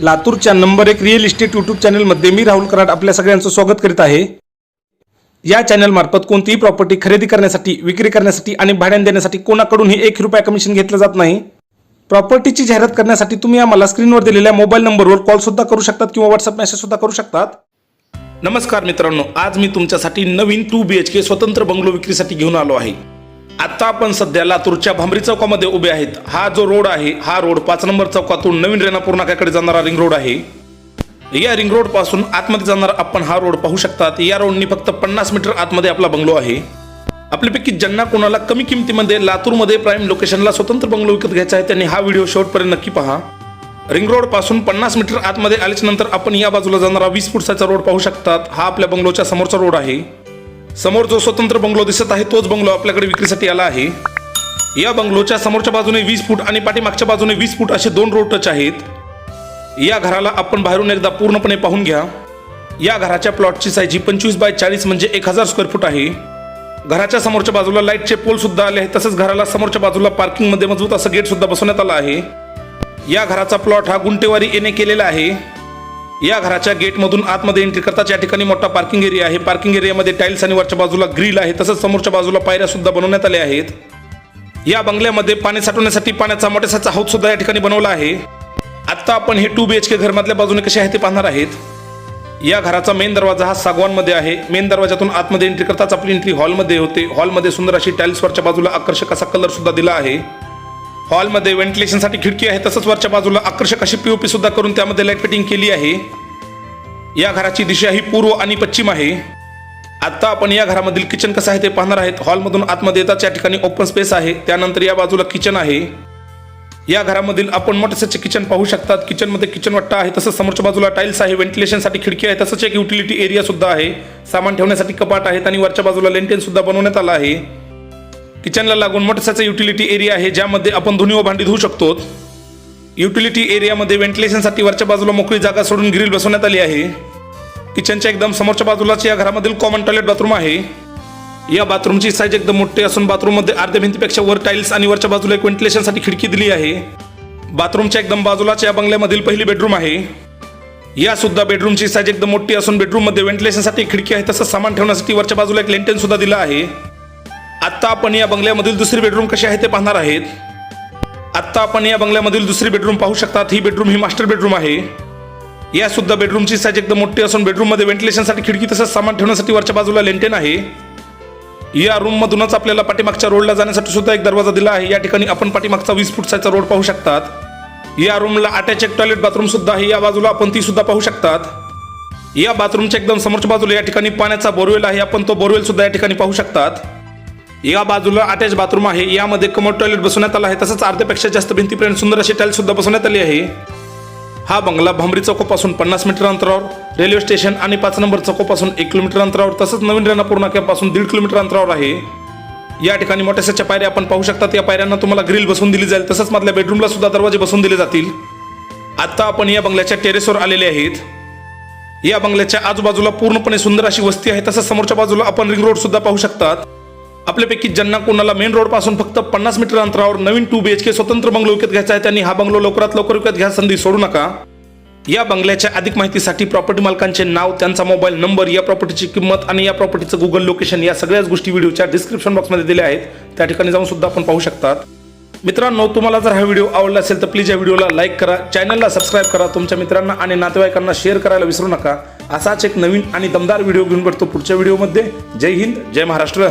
लातूरच्या नंबर एक real estate YouTube चॅनलमध्ये मी राहुल कराड आपल्या सगळ्यांचं स्वागत करीत आहे. या चॅनलमार्फत कोणतीही प्रॉपर्टी खरेदी करण्यासाठी विक्री करण्यासाठी आणि भाड्याने देण्यासाठी कोणाकडूनही एक रुपया कमिशन घेतलं जात नाही. प्रॉपर्टीची जाहिरात करण्यासाठी तुम्ही आम्हाला स्क्रीनवर दिलेल्या मोबाईल नंबरवर कॉल सुद्धा करू शकतात किंवा व्हॉट्सअप मेसेज सुद्धा करू शकतात. नमस्कार मित्रांनो आज मी तुमच्यासाठी नवीन टू बी एच के स्वतंत्र बंगलो विक्रीसाठी घेऊन आलो आहे. आत्ता आपण सध्या लातूरच्या भांबरी चौकामध्ये उभे आहेत. हा जो रोड आहे हा रोड पाच नंबर चौकातून नवीन रेणापूर नाक्याकडे जाणारा रिंग रोड आहे. या रिंग रोडपासून आतमध्ये जाणारा आपण हा रोड पाहू शकतात. या रोडनी फक्त पन्नास मीटर आतमध्ये आपला बंगलो आहे. आपल्यापैकी ज्यांना कोणाला कमी किमतीमध्ये लातूरमध्ये प्राईम लोकेशनला स्वतंत्र बंगलो विकत घ्यायचा आहे त्यांनी हा व्हिडिओ शेवटपर्यंत नक्की पहा. रिंग रोडपासून पन्नास मीटर आतमध्ये आल्याच्यानंतर आपण या बाजूला जाणारा वीस फुटसाचा रोड पाहू शकतात. हा आपल्या बंगलोच्या समोरचा रोड आहे. समोर जो स्वतंत्र बंगलो दिसत आहे तोच बंगलो आपल्याकडे विक्रीसाठी आला आहे. या बंगलोच्या समोरच्या बाजूने वीस फूट आणि पाठीमागच्या बाजूने वीस फूट असे दोन रोड टच आहेत. या घराला आपण बाहेरून एकदा पूर्णपणे पाहून घ्या. या घराच्या प्लॉटची साईज ही पंचवीस बाय चाळीस म्हणजे एक हजार स्क्वेअर फूट आहे. घराच्या समोरच्या बाजूला लाईटचे पोल सुद्धा आले आहेत तसंच घराला समोरच्या बाजूला पार्किंगमध्ये मजबूत असं गेट सुद्धा बसवण्यात आलं आहे. या घराचा प्लॉट हा गुंटेवारी येणे केलेला आहे. या घराच्या गेटमधून आतमध्ये एंट्री करताच या ठिकाणी मोठा पार्किंग एरिया आहे. पार्किंग एरियामध्ये टाईल्स आणि वरच्या बाजूला ग्रिल आहे. तसंच समोरच्या बाजूला पायऱ्या सुद्धा बनवण्यात आल्या आहेत. या बंगल्यामध्ये पाणी साठवण्यासाठी पाण्याचा मोठ्यासाचा हौद सुद्धा या ठिकाणी बनवला आहे. आत्ता आपण हे टू बी एच के घरमधल्या बाजूने कसे आहे ते पाहणार आहेत. या घराचा मेन दरवाजा हा सागवानमध्ये आहे. मेन दरवाजातून आतमध्ये एंट्री करताच आपली एंट्री हॉलमध्ये होते. हॉलमध्ये सुंदर अशी टाईल्स वरच्या बाजूला आकर्षक असा कलर सुद्धा दिला आहे. हॉलमध्ये व्हेंटिलेशनसाठी खिडकी आहे तसंच वरच्या बाजूला आकर्षक अशी पीओपी सुद्धा करून त्यामध्ये लाइट फिटिंग केली आहे. या घराची दिशा ही पूर्व आणि पश्चिम आहे. आता आपण या घरामधील किचन कसं आहे ते पाहणार आहेत. हॉलमधून आतमध्ये येताच या ठिकाणी ओपन स्पेस आहे. त्यानंतर या बाजूला किचन आहे. या घरामधील आपण मोठ्याचे किचन पाहू शकतात. किचनमध्ये किचन वट्टा आहे तसंच समोरच्या बाजूला टाईल्स आहे व्हेंटिलेशनसाठी खिडकी आहे तसंच एक युटिलिटी एरिया सुद्धा आहे. सामान ठेवण्यासाठी कपाट आहेत आणि वरच्या बाजूला लेंटेन सुद्धा बनवण्यात आला आहे. किचनला लागून मोठ्याचा युटिलिटी एरिया आहे ज्यामध्ये आपण धुनी व भांडी धुवू शकतो. युटिलिटी एरियामध्ये व्हेंटिलेशनसाठी वरच्या बाजूला मोकळी जागा सोडून ग्रिल बसवण्यात आली आहे. किचनच्या एकदम समोरच्या बाजूलाच या घरामधील कॉमन टॉयलेट बाथरूम आहे. या बाथरूमची साईज एकदम मोठी असून बाथरूममध्ये अर्ध्या भिंतीपेक्षा वर टाईल्स आणि वरच्या बाजूला एक व्हेंटिलेशनसाठी खिडकी दिली आहे. बाथरूमच्या एकदम बाजूलाच या बंगल्यामधील पहिली बेडरूम आहे. या सुद्धा बेडरूमची साईज एकदम मोठी असून बेडरूममध्ये व्हेंटिलेशनसाठी खिडकी आहे तसंच सामान ठेवण्यासाठी वरच्या बाजूला एक लेंटेन सुद्धा दिला आहे. आत्ता आपण या बंगल्यामधील दुसरी बेडरूम कशी आहे ते पाहणार आहेत. आत्ता आपण या बंगल्यामधील दुसरी बेडरूम पाहू शकतात. ही बेडरूम ही मास्टर बेडरूम आहे. या सुद्धा बेडरूमची साईज एकदम मोठी असून बेडरूममध्ये व्हेंटिलेशनसाठी खिडकी तसंच सामान ठेवण्यासाठी वरच्या बाजूला लेंटेन आहे. या रूममधूनच आपल्याला पाठीमागच्या रोडला जाण्यासाठी सुद्धा एक दरवाजा दिला आहे. या ठिकाणी आपण पाठीमागचा वीस फूट साईजचा रोड पाहू शकतात. या रूमला अटॅच एक टॉयलेट बाथरूम सुद्धा आहे. या बाजूला आपण ती सुद्धा पाहू शकतात. या बाथरूमच्या एकदम समोरच्या बाजूला या ठिकाणी पाण्याचा बोरवेल आहे. आपण तो बोरवेल सुद्धा या ठिकाणी पाहू शकतात. या बाजूला अटॅच बाथरूम आहे. यामध्ये कमोड टॉयलेट बसवण्यात आला आहे. तसंच अर्ध्यापेक्षा जास्त भिंतीपर्यंत सुंदर अशी टाईल सुद्धा बसवण्यात आली आहे. हा बंगला भांबरी चौकापासून पन्नास मीटर अंतरावर रेल्वे स्टेशन आणि पाच नंबर चौकापासून एक किलोमीटर अंतरावर तसंच नवीन रेणापूर नाक्यापासून दीड किलोमीटर अंतरावर आहे. या ठिकाणी मोठ्याशाच्या पायऱ्या आपण पाहू शकतात. या पायऱ्यांना तुम्हाला ग्रिल बसवून दिली जाईल. तसंच मधल्या बेडरूमला सुद्धा दरवाजे बसवून दिले जातील. आत्ता आपण या बंगल्याच्या टेरेसवर आलेले आहेत. या बंगल्याच्या आजूबाजूला पूर्णपणे सुंदर अशी वस्ती आहे. तसंच समोरच्या बाजूला आपण रिंग रोड सुद्धा पाहू शकतात. आपल्यापैकी ज्यांना कोणाला मेन रोडपासून फक्त पन्नास मीटर अंतरावर नवीन टू बी एच के स्वतंत्र बंगलो विकत घ्यायचा आहे त्यांनी हा बंगलो लवकरात लवकर विकत घ्या संधी सोडू नका. या बंगल्याच्या अधिक माहितीसाठी प्रॉपर्टी मालकांचे नाव त्यांचा मोबाईल नंबर या प्रॉपर्टीची किंमत आणि या प्रॉपर्टीचं गुगल लोकेशन या सगळ्याच गोष्टी व्हिडिओच्या डिस्क्रिप्शन बॉक्समध्ये दिल्या आहेत. त्या ठिकाणी जाऊन सुद्धा आपण पाहू शकतात. मित्रांनो तुम्हाला जर हा व्हिडिओ आवडला असेल तर प्लीज या व्हिडिओला लाईक करा चॅनलला सबस्क्राईब करा तुमच्या मित्रांना आणि नातेवाईकांना शेअर करायला विसरू नका. असाच एक नवीन आणि दमदार व्हिडिओ घेऊन भेटतो पुढच्या व्हिडिओमध्ये जय हिंद जय महाराष्ट्र.